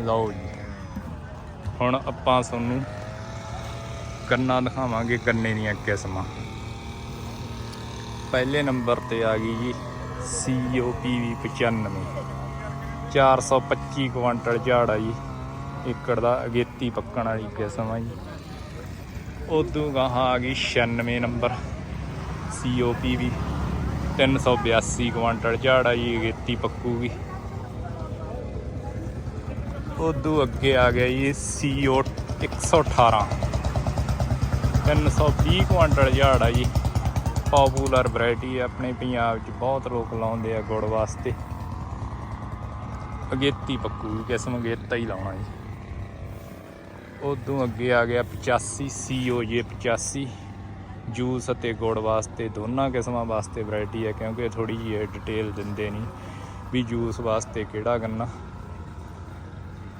ਲਓ ਜੀ। ਹੁਣ ਆਪਾਂ ਤੁਹਾਨੂੰ ਗੰਨਾ ਦਿਖਾਵਾਂਗੇ, ਗੰਨੇ ਦੀਆਂ ਕਿਸਮਾਂ। ਪਹਿਲੇ ਨੰਬਰ ਤੇ ਆ ਗਈ ਜੀ COPV 95 425 ਕੁਆਂਟਲ ਝਾੜ ਆ ਜੀ। ਏਕੜ ਦਾ ਅਗੇਤੀ ਪੱਕਣ ਵਾਲੀ ਕਿਸਮ ਆ ਜੀ। ਉਦੋਂ ਗਾਹਾਂ ਆ ਗਈ 96 ਨੰਬਰ। COPV 382 ਕੁਆਂਟਲ ਝਾੜ ਆ ਜੀ, ਅਗੇਤੀ ਪੱਕੂਗੀ। ਉਦੋਂ ਅੱਗੇ ਆ ਗਿਆ ਜੀ CO 118 320 ਕੁਆਂਟਲ ਝਾੜ ਆ ਜੀ। ਪਪੂਲਰ ਵੈਰਾਈਟੀ ਹੈ ਆਪਣੇ ਪੰਜਾਬ 'ਚ, ਬਹੁਤ ਲੋਕ ਲਾਉਂਦੇ ਆ ਗੁੜ ਵਾਸਤੇ। ਅਗੇਤੀ ਪੱਕੂ ਕਿਸਮ, ਅਗੇਤਾ ਹੀ ਲਾਉਣਾ ਜੀ। ਉਦੋਂ ਅੱਗੇ ਆ ਗਿਆ 85 COJ 85 ਜੂਸ ਅਤੇ ਗੁੜ ਵਾਸਤੇ ਦੋਨਾਂ ਕਿਸਮਾਂ ਵਾਸਤੇ ਵੈਰਾਈਟੀ ਹੈ ਕਿਉਂਕਿ ਥੋੜੀ ਜਿਹੀ ਡਿਟੇਲ ਦਿੰਦੇ ਨਹੀਂ ਵੀ ਜੂਸ ਵਾਸਤੇ ਕਿਹੜਾ ਗੰਨਾ।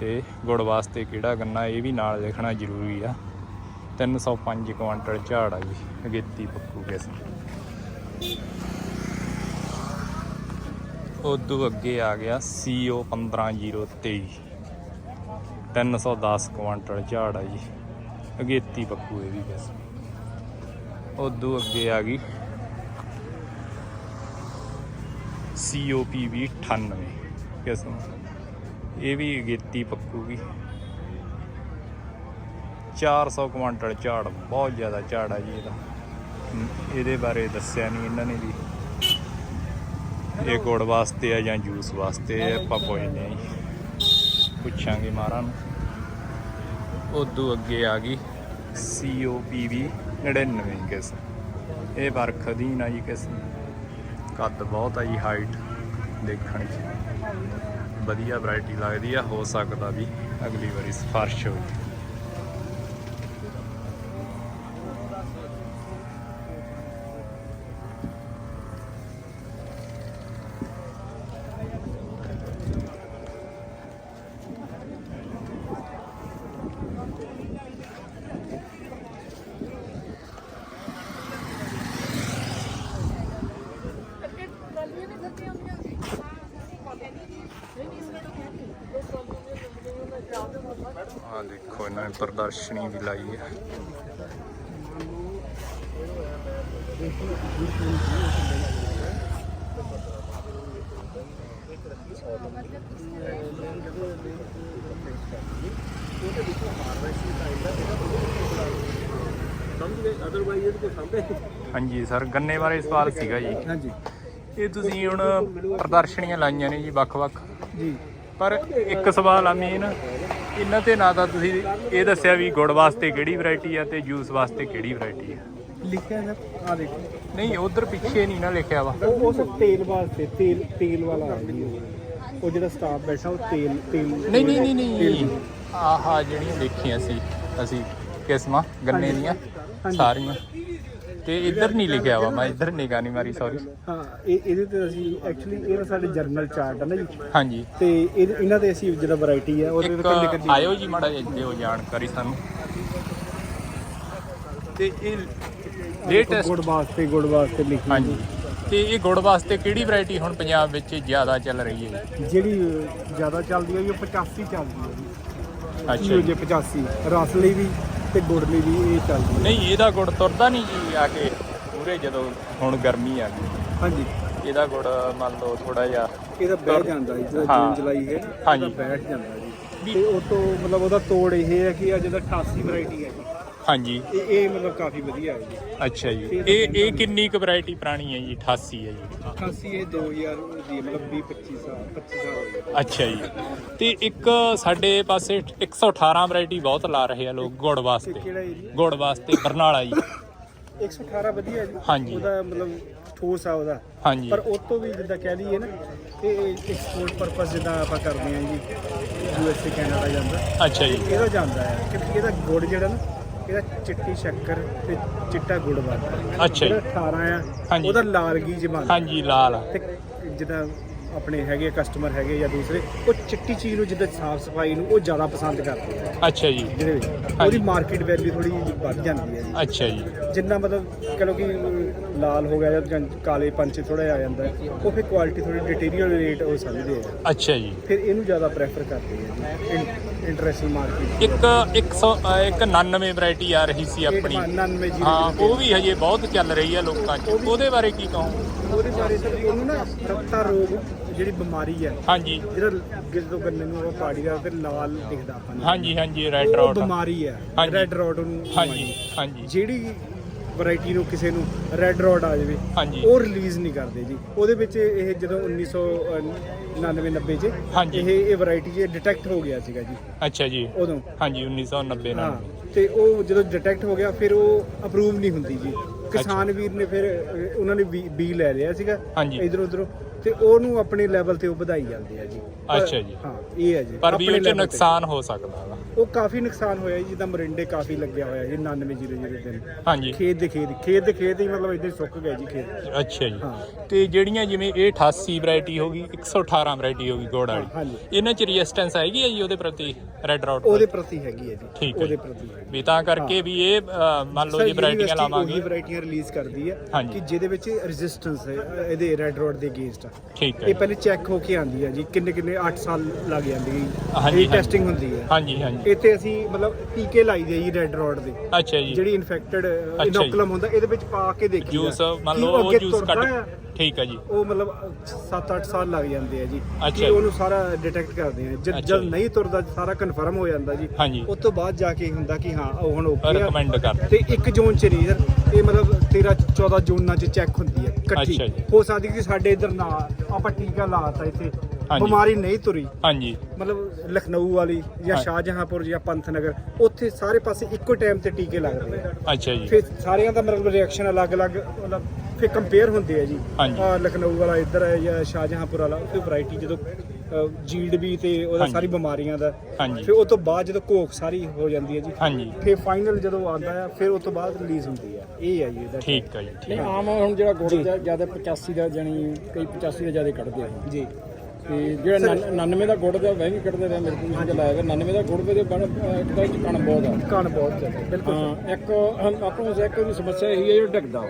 ਤੇ ਗੁੜ ਵਾਸਤੇ ਕਿਹੜਾ ਗੰਨਾ, ਇਹ ਵੀ ਨਾਲ ਲਿਖਣਾ ਜ਼ਰੂਰੀ ਆ। 305 ਕੁਆਂਟਲ ਝਾੜ ਆ ਜੀ, ਅਗੇਤੀ ਪੱਕੂ ਕਿਸਮ। ਉਦੋਂ ਅੱਗੇ ਆ ਗਿਆ CO 15023 310 ਕੁਆਂਟਲ ਝਾੜ ਆ ਜੀ, ਅਗੇਤੀ ਪੱਕੂ ਇਹ ਵੀ ਕਿਸਮ। ਉਦੋਂ ਅੱਗੇ ਆ ਗਈ COPV 98 ਕਿਸਮ। ਇਹ ਵੀ ਅਗੇਤੀ ਪੱਕੂਗੀ। 400 ਕੁਆਂਟਲ ਝਾੜ ਬਹੁਤ ਜ਼ਿਆਦਾ ਝਾੜ ਆ ਜੀ ਇਹਦਾ। ਇਹਦੇ ਬਾਰੇ ਦੱਸਿਆ ਨਹੀਂ ਇਹਨਾਂ ਨੇ ਵੀ। ਇਹ ਗੁੜ ਵਾਸਤੇ ਆ ਜਾਂ ਜੂਸ ਵਾਸਤੇ ਆਪਾਂ ਪੁੱਛਦੇ ਆ ਪੁੱਛਾਂਗੇ ਮਾਰਾਂ ਨੂੰ। ਉਦੋਂ ਅੱਗੇ ਆ ਗਈ। COPV 99 ਕਿਸਮ। ਇਹ ਵਰਖ ਅਧੀਨ ਆ ਜੀ ਕਿਸਮ। ਕੱਦ ਬਹੁਤ ਆ ਜੀ ਹਾਈਟ ਦੇਖਣ 'ਚ। ਵਧੀਆ ਵੈਰਾਈਟੀ ਲੱਗਦੀ ਆ ਹੋ ਸਕਦਾ ਵੀ ਅਗਲੀ ਵਾਰੀ ਸਫਾਰਸ਼ ਹੋਵੇ ਜਾਵੇ ਆ ਦੇਖੋ ਇਹਨਾਂ ਨੇ ਪ੍ਰਦਰਸ਼ਨੀ ਵੀ ਲਾਈ ਹੈ। ਹਾਂਜੀ ਸਰ ਗੰਨੇ ਬਾਰੇ ਸਵਾਲ ਸੀਗਾ ਜੀ। ਹਾਂਜੀ। ਇਹ ਤੁਸੀਂ ਹੁਣ ਪ੍ਰਦਰਸ਼ਨੀਆਂ ਲਾਈਆਂ ਨੇ ਜੀ ਵੱਖ-ਵੱਖ। ਜੀ। ਪਰ ਇੱਕ ਸਵਾਲ ਆ ਮੇਨ ਇਹਨਾਂ ਤੇ ਨਾ ਤਾਂ ਤੁਸੀਂ ਇਹ ਦੱਸਿਆ ਵੀ ਗੁੜ ਵਾਸਤੇ ਕਿਹੜੀ ਵੈਰਾਈਟੀ ਆ ਤੇ ਜੂਸ ਵਾਸਤੇ ਕਿਹੜੀ ਵੈਰਾਈਟੀ ਆ। ਲਿਖਿਆ ਨਾ ਆ ਦੇਖੋ। ਨਹੀਂ ਉਧਰ ਪਿੱਛੇ ਨਹੀਂ ਨਾ ਲਿਖਿਆ ਵਾ। ਉਹ ਸਭ ਤੇਲ ਵਾਸਤੇ ਤੇਲ ਤੇਲ ਵਾਲਾ ਆ ਜੀ ਉਹ। ਉਹ ਜਿਹੜਾ ਸਟਾਫ ਬੈਠਾ ਉਹ ਤੇਲ ਤੇਲ ਨਹੀਂ ਨਹੀਂ ਨਹੀਂ ਨਹੀਂ। ਆਹਾ ਜਿਹੜੀਆਂ ਦੇਖੀਆਂ ਸੀ ਅਸੀਂ ਕਿਸਮਾਂ ਗੰਨੇ ਦੀਆਂ। ਸਾਰੀਆਂ। ਤੇ ਇੱਧਰ ਨਹੀਂ ਲਿਖਿਆ ਵਾ ਮੈਂ ਇੱਧਰ ਨਿਗਾਹ ਨਹੀਂ ਮਾਰੀ ਸੌਰੀ ਹਾਂ ਇਹ ਇਹਦੇ ਤੇ ਅਸੀਂ ਐਕਚੁਅਲੀ ਇਹ ਸਾਡੇ ਜਰਨਲ ਚਾਰਟ ਹੈ ਨਾ ਜੀ। ਹਾਂਜੀ। ਤੇ ਇਹਦੇ- ਇਹਨਾਂ ਦੇ ਅਸੀਂ ਜਿਹੜਾ ਵੈਰਾਈਟੀ ਹੈ ਉਹਦੇ ਤੇ ਕੱਲੀ ਕੱਲੀ ਆਇਓ ਜੀ ਮਾੜਾ ਜਿਹਾ ਦਿਓ ਜਾਣਕਾਰੀ ਸਾਨੂੰ। ਤੇ ਇਹ ਲੇਟੈਸਟ ਗੁੜ ਵਾਸਤੇ ਗੁੜ ਵਾਸਤੇ ਲਿਖੀ ਹਾਂਜੀ। ਤੇ ਇਹ ਗੁੜ ਵਾਸਤੇ ਕਿਹੜੀ ਵੈਰਾਈਟੀ ਹੁਣ ਪੰਜਾਬ ਵਿੱਚ ਜ਼ਿਆਦਾ ਚੱਲ ਰਹੀ ਹੈ? ਜਿਹੜੀ ਜ਼ਿਆਦਾ ਚੱਲਦੀ ਹੈ ਉਹ 85 ਚੱਲਦੀ ਹੈ ਅੱਛਾ ਜੀ। 85 ਰਸ ਲਈ ਵੀ ਤੇ ਗੁੜ ਲਈ ਵੀ ਇਹ ਚੱਲਦੀ ਹੈ। ਨਹੀਂ ਇਹਦਾ ਗੁੜ ਤੁਰਦਾ ਨਹੀਂ ਜੀ ਆ ਕੇ ਪੂਰੇ ਜਦੋਂ ਹੁਣ ਗਰਮੀ ਆ ਗਈ। ਹਾਂਜੀ। ਇਹਦਾ ਗੁੜ ਮੰਨ ਲਓ ਥੋੜਾ ਜਿਹਾ ਇਹਦਾ ਬਹਿ ਜਾਂਦਾ ਜੀ ਹਾਂ। ਜੂਨ ਜੁਲਾਈ ਹੈ ਹਾਂਜੀ। ਬੈਠ ਜਾਂਦਾ ਜੀ। ਤੇ ਉਹ ਤੋਂ ਮਤਲਬ ਉਹਦਾ ਤੋੜ ਇਹ ਹੈ ਕਿ ਅੱਜ ਦਾ 88 ਵੈਰਾਈਟੀ ਹੈ ਜੀ। ਹਾਂਜੀ। ਇਹ ਇਹ ਮਤਲਬ ਕਾਫੀ ਵਧੀਆ ਹੈ ਜੀ। ਅੱਛਾ ਜੀ। ਇਹ ਇਹ ਕਿੰਨੀ ਕੁ ਵੈਰਾਈਟੀ ਪੁਰਾਣੀ ਹੈ ਜੀ? 88 ਹੈ ਜੀ। 88 ਇਹ 2000 ਦੀ ਮਤਲਬ 20 25 ਸਾਲ 25 ਸਾਲ ਹੋ ਗਏ। ਅੱਛਾ ਜੀ। ਤੇ ਇੱਕ ਸਾਡੇ ਪਾਸੇ 118 ਵੈਰਾਈਟੀ ਬਹੁਤ ਲਾ ਰਹੇ ਆ ਲੋਕ ਗੁੜ ਵਾਸਤੇ। ਕਿਹੜਾ ਏਰੀਆ ਗੁੜ ਵਾਸਤੇ ਬਰਨਾਲਾ ਜੀ। 118 ਵਧੀਆ ਜੀ। ਹਾਂਜੀ। ਉਹਦਾ ਮਤਲਬ ਠੋਸ ਆ ਉਹਦਾ। ਹਾਂਜੀ। ਪਰ ਉਹ ਤੋਂ ਵੀ ਜਿੱਦਾਂ ਕਹਿ ਲਈਏ ਨਾ ਇਹ ਐਕਸਪੋਰਟ ਪਰਪਸ ਜਿੱਦਾਂ ਆਪਾਂ ਕਰਦੇ ਹਾਂ ਜੀ ਯੂਐਸਏ ਕੈਨੇਡਾ ਜਾਂਦਾ। ਅੱਛਾ ਜੀ। ਇਹਦਾ ਜਾਂਦਾ ਹੈ। ਕਿਉਂਕਿ ਇਹਦਾ ਗੁੜ ਜਿਹੜਾ ਨਾ ਇਹਦਾ ਚਿੱਟੀ ਸ਼ੱਕਰ ਤੇ ਚਿੱਟਾ ਗੁੜ ਬਣਦਾ। ਅੱਛਾ ਜੀ। ਜਿਹੜਾ 18 ਆ ਹਾਂਜੀ। ਉਹਦਾ ਲਾਲ ਗੀਜ ਬਣਦਾ ਹਾਂਜੀ ਲਾਲ ਆ। ਤੇ ਜਿੱਦਾਂ ਆਪਣੇ ਹੈਗੇ ਕਸਟਮਰ ਹੈਗੇ ਜਾਂ ਦੂਸਰੇ ਉਹ ਚਿੱਟੀ ਚੀਜ਼ ਨੂੰ ਜਿੱਦਾਂ ਸਾਫ਼ ਸਫ਼ਾਈ ਨੂੰ ਉਹ ਜ਼ਿਆਦਾ ਪਸੰਦ ਕਰਦੇ ਆ ਅੱਛਾ ਜੀ ਜਿਹਦੇ ਵਿੱਚ ਉਹਦੀ ਮਾਰਕੀਟ ਵੈਲਿਊ ਥੋੜੀ ਵੱਧ ਜਾਂਦੀ ਹੈ ਅੱਛਾ ਜੀ ਜਿੰਨਾ ਮਤਲਬ ਕਹ ਲਓ ਕਿ ਲਾਲ ਹੋ ਗਿਆ ਜਾਂ ਕਾਲੇ ਪੰਚੇ ਥੋੜਾ ਆ ਜਾਂਦਾ ਹੈ, ਉਹ ਫਿਰ ਕੁਆਲਿਟੀ ਥੋੜੀ ਡਿਟੀਰੀਅਰੇਟ ਉਹ ਸਮਝਦੇ ਆ। ਅੱਛਾ ਜੀ। ਫਿਰ ਇਹਨੂੰ ਜ਼ਿਆਦਾ ਪ੍ਰੈਫਰ ਕਰਦੇ ਆ ਇੰਟਰਨੈਸ਼ਨਲ ਮਾਰਕੀਟ ਇੱਕ 100 ਇੱਕ 99 ਵੈਰਾਈਟੀ ਆ ਰਹੀ ਸੀ ਆਪਣੀ। 99 ਜੀ ਹਾਂ ਉਹ ਵੀ ਹਜੇ ਬਹੁਤ ਚੱਲ ਰਹੀ ਆ ਲੋਕਾਂ 'ਚ। ਉਹਦੇ ਬਾਰੇ ਕੀ ਕਹੋ? ਉਹਦੇ ਬਾਰੇ ਸਰ ਉਹਨੂੰ ਨਾ ਰਕਤਾ ਰੋਗ ਜਿਹੜੀ ਬਿਮਾਰੀ ਹੈ ਹਾਂਜੀ। ਜਿਹੜਾ ਜਦੋਂ ਗੰਨੇ ਨੂੰ ਉਹ ਪਾੜੀ ਦਾ ਫਿਰ ਲਾਲ ਦਿਖਦਾ ਆਪਾਂ ਹਾਂਜੀ ਹਾਂਜੀ ਰੈੱਡ ਰੌਟ ਬਿਮਾਰੀ ਹੈ। ਰੈੱਡ ਰੋਡ ਨੂੰ ਹਾਂਜੀ ਹਾਂਜੀ। ਜਿਹੜੀ ਵੈਰਾਈਟੀ ਨੂੰ ਕਿਸੇ ਨੂੰ ਰੈੱਡ ਰੋਡ ਆ ਜਾਵੇ ਹਾਂਜੀ। ਉਹ ਰਿਲੀਜ਼ ਨਹੀਂ ਕਰਦੇ ਜੀ। ਉਹਦੇ ਵਿੱਚ ਇਹ ਜਦੋਂ 1999 90 ਚ ਹਾਂਜੀ। ਇਹ ਇਹ ਵੈਰਾਈਟੀ ਜੇ ਡਿਟੈਕਟ ਹੋ ਗਿਆ ਸੀਗਾ ਜੀ। ਅੱਛਾ ਜੀ। ਉਦੋਂ। ਹਾਂਜੀ 1990 ਹਾਂ ਨਾਲ। ਤੇ ਉਹ ਜਦੋਂ ਡਿਟੈਕਟ ਹੋ ਗਿਆ ਫਿਰ ਉਹ ਅਪਰੂਵ ਨਹੀਂ ਹੁੰਦੀ ਜੀ। ਕਿਸਾਨ ਵੀਰ ਨੇ ਫਿਰ ਅਹ, ਉਹਨਾਂ ਨੇ ਬੀ- ਬੀ ਲੈ ਲਿਆ ਸੀਗਾ। ਹਾਂਜੀ। ਇਧਰ ਉਧਰੋਂ ਤੇ ਉਹਨੂੰ ਆਪਣੇ ਲੈਵਲ ਤੇ ਉਹ ਵਧਾਈ ਜਾਂਦੇ ਆ ਜੀ। ਅੱਛਾ ਜੀ। ਹਾਂ ਇਹ ਹੈ ਜੀ ਪਰ ਵੀ ਆਪਣੇ ਉਹ 'ਚ level ਤੇ। ਨੁਕਸਾਨ ਹੋ ਸਕਦਾ ਵਾ। ਉਹ ਕਾਫੀ ਨੁਕਸਾਨ ਹੋਇਆ ਜੀ ਜਿੱਦਾਂ ਮਰਿੰਡੇ ਕਾਫੀ ਲੱਗਿਆ ਹੋਇਆ ਜੀ 9900 ਦਿਨ। ਹਾਂਜੀ। ਖੇਤ ਦੇ ਖੇਤ ਖੇਤ ਦੇ ਖੇਤ ਹੀ ਮਤਲਬ ਇਦਾਂ ਸੁੱਕ ਗਏ ਜੀ ਖੇਤ। ਅੱਛਾ ਜੀ। ਹਾਂ। ਤੇ ਜਿਹੜੀਆਂ ਜਿਵੇਂ ਇਹ 88 ਵੈਰਾਈਟੀ ਹੋ ਗਈ 118 ਵੈਰਾਈਟੀ ਹੋ ਗਈ ਗੋੜ ਵਾਲੀ। ਹਾਂਜੀ। ਇਹਨਾਂ 'ਚ ਰੈਜ਼ਿਸਟੈਂਸ ਹੈਗੀ ਹੈ ਜੀ ਉਹਦੇ ਪ੍ਰਤੀ? ਰੈੱਡ ਰੌਟ ਉਹਦੇ ਪ੍ਰਤੀ ਹੈਗੀ ਹੈ ਜੀ। ਠੀਕ ਹੈ ਉਹਦੇ। ਪ੍ਰਤੀ ਹੈਗੀ। ਵੀ ਤਾਂ ਕਰਕੇ ਵੀ ਇਹ ਅ, ਮੰਨ ਲਓ ਜੀ ਵੈਰਾਈਟੀਆਂ ਲਾਵਾਂਗੇ। ਵੈਰਾਈਟੀਆਂ ਰਿਲੀਜ਼ ਕਰਦੀ ਹੈ ਹਾਂਜੀ। ਕਿ ਜਿਹਦੇ ਵਿੱਚ ਰੈਜ਼ਿਸਟੈਂਸ ਹੈ ਇਹਦੇ ਰੈੱਡ ਰੋਡ ਦੇ ਅਗੇਂਸਟ ਠੀਕ ਹੈ ਇਹ ਪਹਿਲੇ ਚੈੱਕ ਹੋ ਕੇ ਆਂਦੀ ਹੈ ਜੀ ਕਿੰਨੇ ਕਿੰਨੇ 8 ਸਾਲ ਲੱਗ ਜਾਂਦੀ ਹੈ ਹਾਂਜੀ, ਇਹ ਹਾਂਜੀ। ਟੈਸਟਿੰਗ ਹੁੰਦੀ ਹੈ। ਹਾਂਜੀ ਹਾਂਜੀ। ਇੱਥੇ ਅਸੀਂ ਮਤਲਬ ਟੀਕੇ ਲਾਈ ਦੇ ਜੀ ਰੈੱਡ ਰੋਡ ਦੇ। ਅੱਛਾ ਜੀ। ਜਿਹੜੀ ਇਨਫੈਕਟਡ ਜੀ। ਇਨੋਕਲਮ ਹੁੰਦਾ ਇਹਦੇ ਵਿੱਚ ਪਾ ਕੇ ਦੇਖੀ ਜੂਸ ਮੰਨ ਲਓ ਉਹ ਜੂਸ ਕੱਢ ਠੀਕ ਹੈ ਜੀ। ਉਹ ਮਤਲਬ 7-8 ਸਾਲ ਲੱਗ ਜਾਂਦੇ ਆ ਜੀ। ਕਿ। ਉਹਨੂੰ ਸਾਰਾ ਡਿਟੈਕਟ ਕਰਦੇ ਆ। ਜਦ ਜਦ। ਨਹੀਂ ਤੁਰਦਾ ਸਾਰਾ ਕਨਫਰਮ ਹੋ ਜਾਂਦਾ ਜੀ। ਉਸ ਤੋਂ ਬਾਅਦ ਜਾ ਕੇ ਹੁੰਦਾ ਕਿ ਹਾਂ ਉਹ ਹੁਣ ਓਕੇ ਆ। ਰეკਮੈਂਡ ਕਰ ਤੇ ਇੱਕ ਜ਼ੋਨ ਚ ਨਹੀਂ ਸਰ ਇਹ ਮਤਲਬ 13 14 ਜ਼ੋਨਾਂ ਚ ਚੈੱਕ ਹੁੰਦੀ ਹੈ ਇਕੱਠੀ। ਹੋ ਸਕਦੀ ਕਿ ਸਾਡੇ ਇਧਰ ਨਾ ਆਪਾਂ ਟੀਕਾ ਲਾਤਾ ਇੱਥੇ। ਬਿਮਾਰੀ ਨਹੀਂ ਤੁਰੀ। ਹਾਂਜੀ। ਮਤਲਬ ਲਖਨਊ ਵਾਲੀ ਜਾਂ। ਸ਼ਾਹਜਹਾਂਪੁਰ ਜਾਂ ਪੰਥਨਗਰ ਉੱਥੇ ਸਾਰੇ ਪਾਸੇ ਇੱਕੋ ਟਾਈਮ ਤੇ ਟੀਕੇ ਲੱਗਦੇ ਆ। ਅੱਛਾ ਜੀ। ਫਿਰ ਸਾਰਿਆਂ ਦਾ ਮਤਲਬ ਰਿਐਕਸ਼ਨ ਅਲੱਗ-ਅਲੱਗ ਮਤਲਬ ਫਿਰ ਕੰਪੇਅਰ ਹੁੰਦੇ ਆ ਜੀ। ਹਾਂਜੀ। ਆਹ ਲਖਨਊ ਵਾਲਾ ਇੱਧਰ ਹੈ ਜਾਂ ਸ਼ਾਹਜਹਾਂਪੁਰ ਵਾਲਾ ਫਿਰ ਵੈਰਾਈਟੀ ਜਦੋਂ ਜੀਲਡ ਵੀ ਤੇ ਉਹਦਾ ਹਾਂਜੀ। ਸਾਰੀ ਬਿਮਾਰੀਆਂ ਦਾ। ਹਾਂਜੀ। ਫਿਰ ਉਹ ਤੋਂ ਬਾਅਦ ਜਦੋਂ ਘੋਖ ਸਾਰੀ ਹੋ ਜਾਂਦੀ ਹੈ ਜੀ। ਹਾਂਜੀ। ਫਿਰ ਫਾਈਨਲ ਜਦੋਂ ਆਉਂਦਾ ਹੈ ਫਿਰ ਉਸ ਤੋਂ ਬਾਅਦ ਰਿਲੀਜ਼ ਹੁੰਦੀ ਹੈ। ਇਹ ਹੈ ਜੀ ਇਹਦਾ ਠੀਕ ਹੈ ਜੀ ਠੀਕ ਨਹੀਂ ਆਮ ਹੁਣ ਜਿਹੜਾ ਗੁੜ ਜ਼ਿਆਦਾ 85 ਦਾ ਜਾਨੀ ਕਈ 85 ਦਾ ਜ਼ਿਆਦਾ ਕੱਢਦੇ ਆ। ਜੀ। ਤੇ ਜਿਹੜਾ ਨਨ- 99 ਦਾ ਗੁੜ ਦਾ ਵਹਿ ਵੀ ਕੱਢਦੇ ਰਹੇ ਮੇਰੇ ਕੋਲ ਜਿਹੜਾ ਲਾਇਆ ਹੋਇਆ 99 ਦਾ ਗੁੜ ਦੇ ਬਣ ਇੱਕ ਤਾਂ ਕਣ ਬਹੁਤ ਆ ਕਣ ਬਹੁਤ ਜ਼ਿਆਦਾ ਬਿਲਕੁਲ ਹਾਂ ਇੱਕ ਹਮ- ਆਪਾਂ ਨੂੰ ਇੱਕ ਦੀ ਸਮੱਸਿਆ ਇਹੀ ਹੈ ਜਿਹੜਾ ਡਿੱਗਦਾ।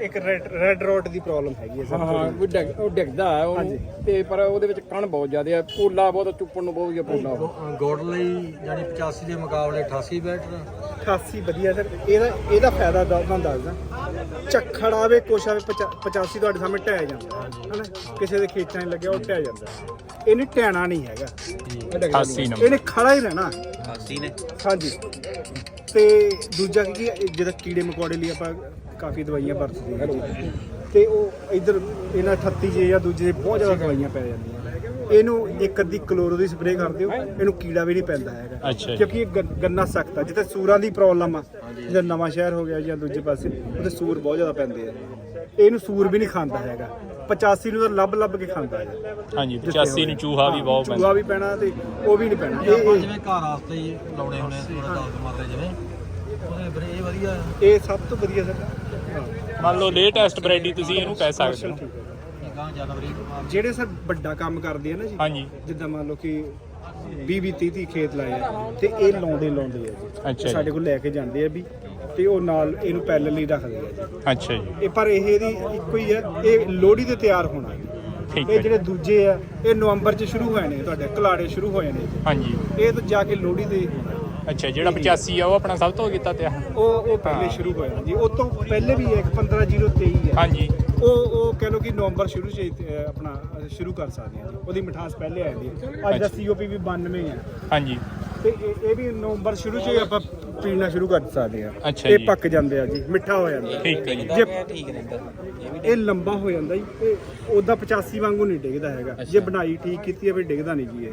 ਇੱਕ ਰੈਡ ਰੈਡ ਦੀ ਪ੍ਰੋਬਲਮ ਹੈਗੀ ਹੈ ਸਰ ਹਾਂ ਉਹ ਡਿੱਗ ਉਹ ਡਿੱਗਦਾ ਹੈ। ਉਹ ਤੇ ਪਰ ਉਹਦੇ ਵਿੱਚ ਕਣ ਬਹੁਤ ਜ਼ਿਆਦਾ ਆ ਪੋਲਾ ਬਹੁਤ ਚੁੱਪਣ ਨੂੰ ਬਹੁਤ ਵਧੀਆ ਪੋਲਾ। ਗੋੜ ਲਈ ਜਾਨੀ 85 ਦੇ ਮੁਕਾਬਲੇ 88 ਬੈਟਰ 88 ਵਧੀਆ ਸਰ। ਇਹਦਾ ਇਹਦਾ ਫਾਇਦਾ ਦਾ ਤੁਹਾਨੂੰ ਦੱਸਦਾ। ਝੱਖੜ ਆਵੇ ਕੁਛ ਆਵੇ 85 ਤੁਹਾਡੇ ਸਾਹਮਣੇ ਢਹਿ ਜਾਂਦਾ। ਹਨਾ? ਕਿਸੇ ਦੇ ਖੇਤਾਂ 'ਚ ਲੱਗਿਆ ਉਹ ਢਹਿ ਜਾਂਦਾ। ਇਹਨੇ ਢਹਿਣਾ ਨਹੀਂ ਹੈਗਾ। 88 ਨੰਬਰ। ਇਹਨੇ ਖੜਾ ਹੀ ਰਹਿਣਾ। 80 ਨੇ। ਹਾਂਜੀ। ਤੇ ਦੂਜਾ ਕੀ ਹੈ, ਜਿਹੜਾ ਕੀੜੇ ਮਕੌੜੇ ਲਈ ਆਪਾਂ ਕਾਫੀ ਦਵਾਈਆਂ ਵਰਤਦੇ ਹਾਂ। ਤੇ ਉਹ ਇਧਰ ਇਹਨਾਂ 38 ਜੇ ਜਾਂ ਦੂਜੇ ਦੇ ਬਹੁਤ ਜ਼ਿਆਦਾ ਦਵਾਈਆਂ ਪੈ ਜਾਂਦੀਆਂ। ਇਹਨੂੰ ਇੱਕ ਅੱਧੀ ਕਲੋਰੋ ਦੀ ਸਪਰੇਅ ਕਰ ਦਿਓ ਇਹਨੂੰ ਕੀੜਾ ਵੀ ਨਹੀਂ ਪੈਂਦਾ ਹੈਗਾ। ਅੱਛਾ ਜੀ। ਕਿਉਂਕਿ ਇਹ ਗੰ- ਗੰਨਾ ਸਖਤ ਆ ਜਿੱਥੇ ਸੂਰਾਂ ਦੀ ਪ੍ਰੋਬਲਮ ਆ ਜਿੱਦਾਂ ਨਵਾਂ ਸ਼ਹਿਰ ਹੋ ਗਿਆ ਜਾਂ ਦੂਜੇ ਪਾਸੇ ਉੱਥੇ ਸੂਰ ਬਹੁਤ ਜ਼ਿਆਦਾ ਪੈਂਦੇ ਆ। ਇਹਨੂੰ ਸੂਰ ਵੀ ਨਹੀਂ ਖਾਂਦਾ ਹੈਗਾ। 85 ਨੂੰ ਤਾਂ ਲੱਭ ਲੱਭ ਕੇ ਖਾਂਦਾ ਹੈ ਹਾਂਜੀ 85 ਨੂੰ ਚੂਹਾ ਵੀ ਬਹੁਤ ਚੂਹਾ ਪੈਂਦਾ। ਵੀ ਪੈਣਾ ਤੇ ਉਹ ਵੀ ਨਹੀਂ ਪੈਣਾ। ਆਪਾਂ ਇਹ- ਜਿਵੇਂ ਘਰ ਵਾਸਤੇ ਹੀ ਲਾਉਣੇ ਹੁੰਦੇ ਆ ਥੋੜਾ ਦਸ ਮਾਤੇ ਜਿਵੇਂ। ਉਹਦੇ ਫਿਰ ਇਹ ਵਧੀਆ। ਆ। ਇਹ ਸਭ ਤੋਂ ਵਧੀਆ ਸਰ। ਮੰਨ ਲਓ ਲੇਟੈਸਟ ਵੈਰਾਈਟੀ ਤੁਸੀਂ ਇਹਨੂੰ ਕਹਿ ਸਕਦੇ ਹੋ। ਠੀਕ ਹੈ। ਜਨਵਰੀ ਜਿਹੜੇ ਸਰ ਵੱਡਾ ਕੰਮ ਕਰਦੇ ਆ ਨਾ ਜੀ ਹਾਂਜੀ। ਜਿੱਦਾਂ ਮੰਨ ਲਓ ਕਿ 20 20 30 30 ਖੇਤ ਲਾਏ ਆ ਤੇ ਇਹ ਲਾਉਂਦੇ ਲਾਉਂਦੇ ਆ ਜੀ। ਅੱਛਾ ਜੀ। ਸਾਡੇ ਕੋਲ ਲੈ ਕੇ ਜਾਂਦੇ ਆ ਵੀ ਤੇ ਉਹ ਨਾਲ ਇਹਨੂੰ ਪੈਰਲਲ ਹੀ ਰੱਖਦੇ ਆ ਜੀ। ਅੱਛਾ ਜੀ। ਇਹ ਪਰ ਇਹ ਦੀ ਇੱਕੋ ਹੀ ਹੈ ਇਹ ਲੋਹੜੀ ਤੇ ਤਿਆਰ ਹੋਣਾ ਜੀ। ਠੀਕ ਇਹ ਹੈ ਜਿਹੜੇ ਦੂਜੇ ਆ ਇਹ ਨਵੰਬਰ 'ਚ ਸ਼ੁਰੂ ਹੋਏ ਨੇ ਤੁਹਾਡੇ ਕਲਾੜੇ ਸ਼ੁਰੂ ਹੋਏ ਨੇ ਹਾਂਜੀ। ਇਹ ਤਾਂ ਜਾ ਕੇ ਲੋਹੜੀ ਤੇ ਅੱਛਾ ਜਿਹੜਾ 85 ਆ ਉਹ ਆਪਣਾ ਸਭ ਤੋਂ ਕੀਤਾ ਤੇ ਉਹ ਉਹ ਪਹਿਲੇ ਸ਼ੁਰੂ ਹੋਇਆ ਜੀ। ਉਹ ਤੋਂ ਪਹਿਲੇ ਵੀ ਇੱਕ 15023 ਹੈ ਹਾਂਜੀ। ਉਹ ਉਹ ਕਹ ਲਓ ਕਿ ਨਵੰਬਰ ਸ਼ੁਰੂ ਚ ਅਹ, ਆਪਣਾ ਅਹ, ਸ਼ੁਰੂ ਕਰ ਸਕਦੇ ਹਾਂ ਜੀ। ਉਹਦੀ ਮਿਠਾਸ ਪਹਿਲੇ ਆ ਜਾਂਦੀ ਹੈ। ਅੱਜ ਦਾ। ਸੀਓਪੀ ਵੀ 92 ਹੈ ਹਾਂਜੀ। ਤੇ ਇਹ ਇਹ ਵੀ ਨਵੰਬਰ ਸ਼ੁਰੂ ਚ ਹੀ ਆਪਾਂ ਪੀਣਾ ਸ਼ੁਰੂ ਕਰ ਸਕਦੇ ਅੱਛਾ ਇਹ ਜੀ। ਪੱਕ ਜਾਂਦੇ ਆ ਜੀ ਮਿੱਠਾ ਹੋ ਜਾਂਦਾ। ਠੀਕ ਹੈ ਜੀ। ਜੇ ਠੀਕ ਰਹਿੰਦਾ। ਇਹ ਲੰਬਾ ਹੋ ਜਾਂਦਾ ਜੀ ਇਹ ਉਹਦਾ 85 ਵਾਂਗੂ ਨਹੀਂ ਡਿੱਗਦਾ ਹੈਗਾ। ਜੇ ਬਣਾਈ ਠੀਕ ਕੀਤੀ ਹੈ ਫਿਰ ਡਿੱਗਦਾ ਨਹੀਂ ਜੀ ਇਹ।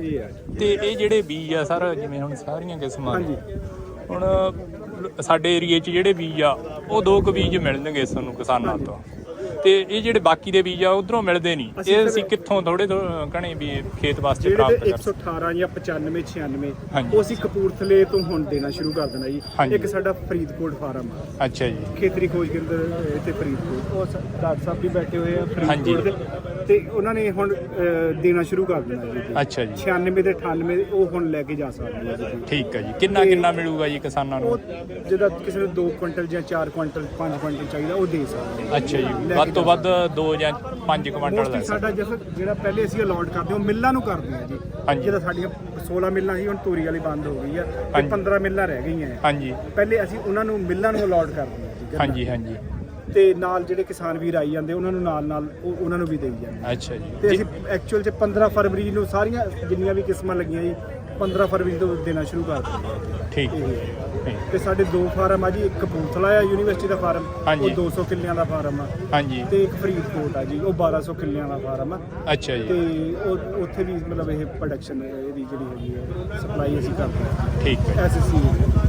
ਇਹ ਆ ਜੀ। ਤੇ ਇਹ ਜਿਹੜੇ ਬੀਜ ਆ ਸਰ ਜਿਵੇਂ ਹੁਣ ਸਾਰੀਆਂ ਕਿਸਮਾਂ ਹਾਂਜੀ। ਹੁਣ ਲ- ਸਾਡੇ ਏਰੀਏ 'ਚ ਜਿਹੜੇ ਬੀਜ ਆ ਉਹ ਦੋ ਕੁ ਬੀਜ ਮਿਲਣਗੇ ਸਾਨੂੰ ਕਿਸਾਨਾਂ ਤੋਂ। ਤੇ ਇਹ ਜਿਹੜੇ ਬਾਕੀ ਦੇ ਬੀਜ ਆ ਉਧਰੋਂ ਮਿਲਦੇ ਨਹੀਂ ਇਹ ਅਸੀਂ ਕਿੱਥੋਂ ਥੋੜੇ ਕਣੇ ਵੀ ਖੇਤ ਵਾਸਤੇ ਪ੍ਰਾਪਤ ਕਰ 118 ਜਾਂ 95 96 ਹਾਂਜੀ। ਉਹ ਅਸੀਂ ਕਪੂਰਥਲੇ ਤੋਂ ਹੁਣ ਦੇਣਾ ਸ਼ੁਰੂ ਕਰ ਦੇਣਾ ਜੀ। ਇੱਕ ਸਾਡਾ ਫਰੀਦਕੋਟ ਫਾਰਮ ਆ ਅੱਛਾ ਜੀ ਖੇਤਰੀ ਖੋਜ ਕੇਂਦਰ ਇੱਥੇ ਫਰੀਦਕੋਟ ਉਹ ਡਾਕਟਰ ਸਾਹਿਬ ਵੀ ਬੈਠੇ ਹੋਏ ਆ। ਫਰੀਦਕੋਟ ਦੇ ਤੇ ਉਹਨਾਂ ਨੇ ਹੁਣ ਅਹ, ਦੇਣਾ ਸ਼ੁਰੂ ਕਰ ਦੇਣਾ ਜੀ। ਅੱਛਾ ਜੀ। 96 ਤੇ 98 ਉਹ ਹੁਣ ਲੈ ਕੇ ਜਾ ਸਕਦੇ ਆ ਜੀ। ਠੀਕ ਹੈ ਜੀ। ਕਿੰਨਾ ਕਿੰਨਾ ਮਿਲੂਗਾ ਜੀ ਕਿਸਾਨਾਂ ਨੂੰ? ਉਹ ਜਿਹਦਾ ਕਿਸੇ ਨੂੰ 2 ਕੁਇੰਟਲ ਜਾਂ 4 ਕੁਇੰਟਲ 5 ਕੁਇੰਟਲ ਚਾਹੀਦਾ ਉਹ ਦੇ ਸਕਦੇ। ਅੱਛਾ ਜੀ। ਵੱਧ ਤੋਂ ਵੱਧ 2 ਜਾਂ 5 ਕੁਇੰਟਲ ਲੈ ਮੋਸਟਲੀ ਸਾਡਾ ਜਿਹੜਾ ਪਹਿਲੇ ਅਸੀਂ ਅਲਾਟ ਕਰਦੇ ਹਾਂ ਉਹ ਮਿੱਲਾਂ ਨੂੰ ਕਰਦੇ ਹਾਂ ਜੀ। ਹਾਂਜੀ। ਜਿਹਦਾ ਸਾਡੀਆਂ 16 ਮਿੱਲਾਂ ਸੀ ਹੁਣ ਤੋਰੀ ਵਾਲੀ ਬੰਦ ਹੋ ਗਈ ਆ। ਤੇ ਹਾਂਜੀ। 15 ਮਿੱਲਾਂ ਰਹਿ ਗਈਆਂ। ਆ। ਹਾਂਜੀ। ਪਹਿਲੇ ਅਸੀਂ ਉਹਨਾਂ ਨੂੰ ਮਿੱਲਾਂ ਨੂੰ ਅਲਾਟ ਕਰਦੇ ਹਾਂ ਜੀ ਗੰਨਾ। ਹਾਂਜੀ ਹਾਂਜੀ। ਤੇ ਨਾਲ ਜਿਹੜੇ ਕਿਸਾਨ ਵੀਰ ਆਈ ਜਾਂਦੇ ਉਹਨਾਂ ਨੂੰ ਨਾਲ ਨਾਲ ਉਹ- ਉਹਨਾਂ ਨੂੰ ਵੀ ਦੇਈ ਜਾਂਦੇ। ਅੱਛਾ ਤੇ ਜੀ ਅਸੀਂ ਐਕਚੁਅਲ 'ਚ 15 ਫਰਵਰੀ ਨੂੰ ਸਾਰੀਆਂ ਜਿੰਨੀਆਂ ਵੀ ਕਿਸਮਾਂ ਲੱਗੀਆਂ ਜੀ 15 ਫਰਵਰੀ ਤੋਂ ਦੇਣਾ ਸ਼ੁਰੂ ਕਰ ਦਿੰਦੇ ਹਾਂ। ਠੀਕ ਇਹ ਠੀਕ। ਤੇ ਸਾਡੇ ਦੋ ਫਾਰਮ ਆ ਜੀ ਇੱਕ ਕਪੂਰਥਲਾ ਆ ਯੂਨੀਵਰਸਿਟੀ ਦਾ ਫਾਰਮ। ਉਹ 200 ਕਿੱਲਿਆਂ ਦਾ ਫਾਰਮ ਆ। ਹਾਂਜੀ। ਤੇ ਇੱਕ ਫਰੀਦਕੋਟ ਆ ਜੀ ਉਹ 1200 ਕਿੱਲਿਆਂ ਦਾ ਫਾਰਮ ਆ। ਅੱਛਾ ਤੇ ਜੀ ਉਹ ਉੱਥੇ ਵੀ ਮਤਲਬ ਇਹ ਪ੍ਰੋਡਕਸ਼ਨ ਇਹਦੀ ਜਿਹੜੀ ਹੈਗੀ ਹੈ ਸਪਲਾਈ ਅਸੀਂ ਕਰਦੇ ਹਾਂ ਠੀਕ ਹੈ। ਐਸਐਸਸੀ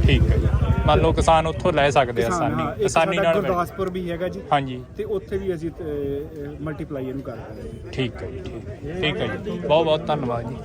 ਠੀਕ ਹੈ ਜੀ। ਮੰਨ ਲਓ ਕਿਸਾਨ ਉੱਥੋਂ ਲੈ ਸਕਦੇ ਆ ਆਸਾਨੀ ਆਸਾਨੀ ਨਾਲ ਗੁਰਦਾਸਪੁਰ ਵੀ ਹੈਗਾ ਜੀ। ਹਾਂਜੀ। ਤੇ ਉੱਥੇ ਵੀ ਅਸੀਂ ਮਲਟੀਪਲਾਈ ਇਹਨੂੰ ਕਰਦੇ ਹਾਂ ਠੀਕ ਹੈ ਜੀ ਠੀਕ ਹੈ। ਜੀ। ਬਹੁਤ ਬਹੁਤ ਧੰਨਵਾਦ ਜੀ।